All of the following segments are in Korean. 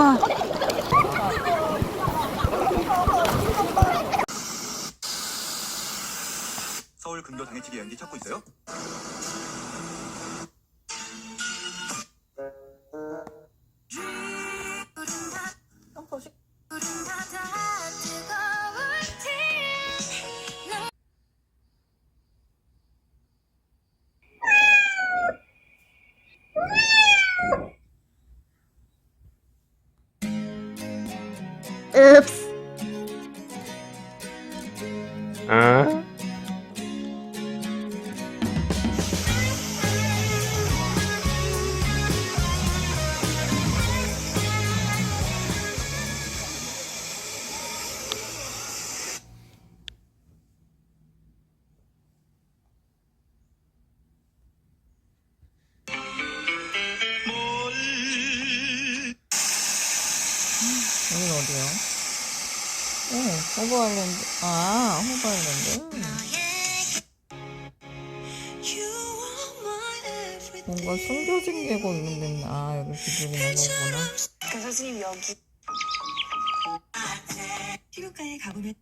와. 서울 근교 당해치기 연기 찾고 있어요? lips. 호버 아일랜드. 아, 호버 아일랜드. 뭔가 숨겨진 계곡 있는데, 아, 여기 비둘기는 거구나. 그 선생님 여기 피부과에 가보면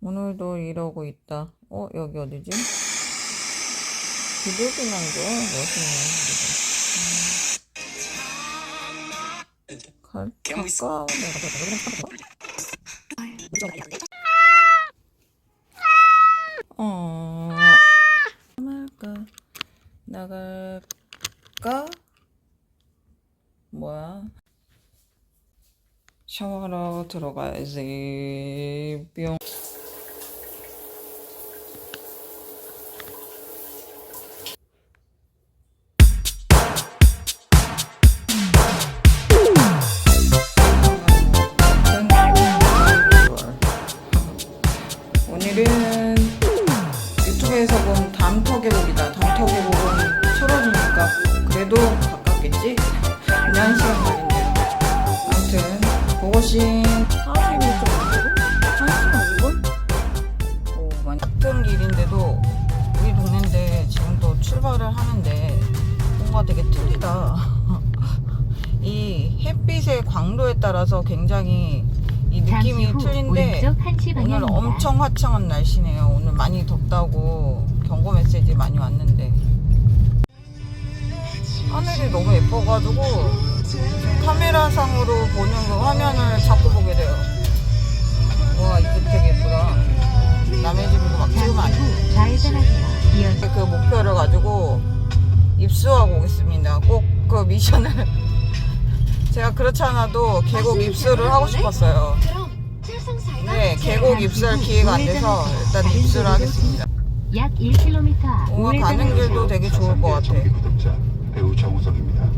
오늘도 이러고 있다. 어, 여기 어디지? 비둘기 남자 멋있네. 갈, 가까워. 어, 말까? 나갈까? 뭐야? 샤워하러 들어가야지. 뿅. 오늘은 유튜브에서 본 담터 계곡이다. 담터 계곡은 철원이니까 그래도 가깝겠지? 그냥 한 시간 걸린대요. 아무튼 그것이 42점 정도? 35분? 오, 많이 같은 길인데도 우리 동네인데 지금 또 출발을 하는데 뭔가 되게 틀리다. 이 햇빛의 광도에 따라서 굉장히 이 느낌이 틀린데 오늘 엄청 화창한 날씨네요. 오늘 많이 덥다고 경고 메시지 많이 왔는데 하늘이 너무 예뻐가지고 카메라 상으로 보는 그 화면을 자꾸 보게 돼요. 와 이게 되게 예쁘다. 남의 집도 막 찍으면 안 돼. 그 목표를 가지고 입수하고 오겠습니다. 꼭 그 미션을 그렇지 않아도 계곡 입수를 하고 싶었어요. 네, 계곡 입수할 기회가 안 돼서 일단 입수를 하겠습니다. 약 1km 앞 오늘 가는 길도 되게 좋을 것 같아. 구독자 배우 정우성입니다.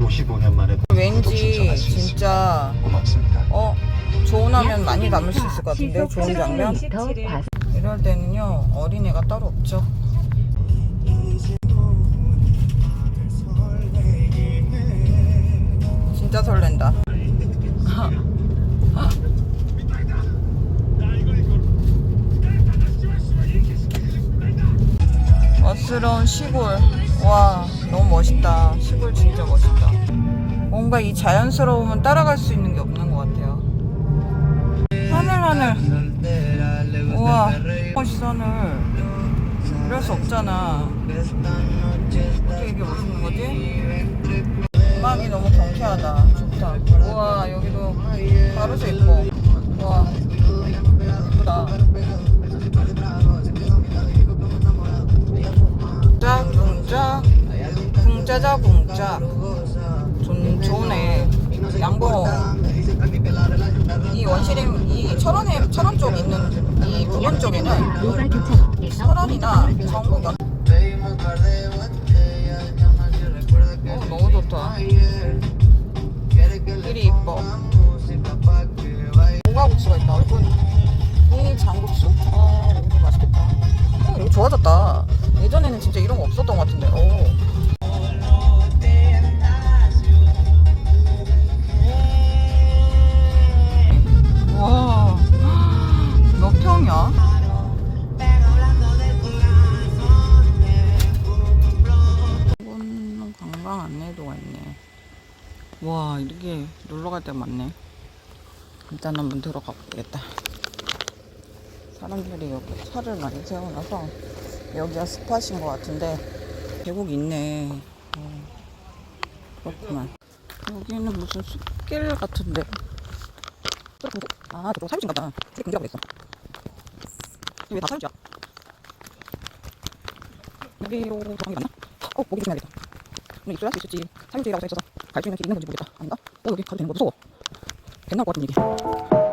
55년 만에 왠지 진짜 고맙습니다. 어 좋은 화면 많이 담을 수 있을 것 같은데 좋은 장면. 이럴 때는요 어린애가 따로 없죠. 진짜 설렌다. 멋스러운 시골. 와, 너무 멋있다. 시골 진짜 멋있다. 뭔가 이 자연스러움은 따라갈 수 있는 게 없는 것 같아요. 하늘, 하늘. 우와, 멋있어, 하늘. 이럴 수 없잖아. 어떻게 이게 멋있는 거지? 음악이 너무 경쾌하다. 좋다. 우와, 여기도 가로수 예쁘다. 쿵짝, 쿵짝, 쿵짜자, 쿵짝. 좋, 좋네. 양봉. 이 원시림, 이 철원에, 철원 쪽 있는 이 부근 쪽에는 철원이나 전국 역 옛날에는 진짜 이런 거 없었던 것 같은데. 오. 와, 몇 평이야? 이건 관광 안내도가 있네. 와, 이렇게 놀러 갈 때 많네. 일단 한번 들어가 보겠다. 사람들이 여기 차를 많이 세워놔서 여기가 스팟인 것 같은데 계곡이 있네. 어, 그렇구만. 여기는 무슨 숲길 같은데. 아, 저쪽 사유지인가 봐. 되게 금지라고 그랬어. 왜다 사유지야? 여기로 들어간 게 맞나? 어, 거기 조심해야겠다. 근데 입술할 수 있을지 사유지라고 써있어서 갈 수 있는 길이 있는 건지 모르겠다. 아닌가? 어, 여기 가도 되는 거 무서워. 배 나올 것 같은 얘기.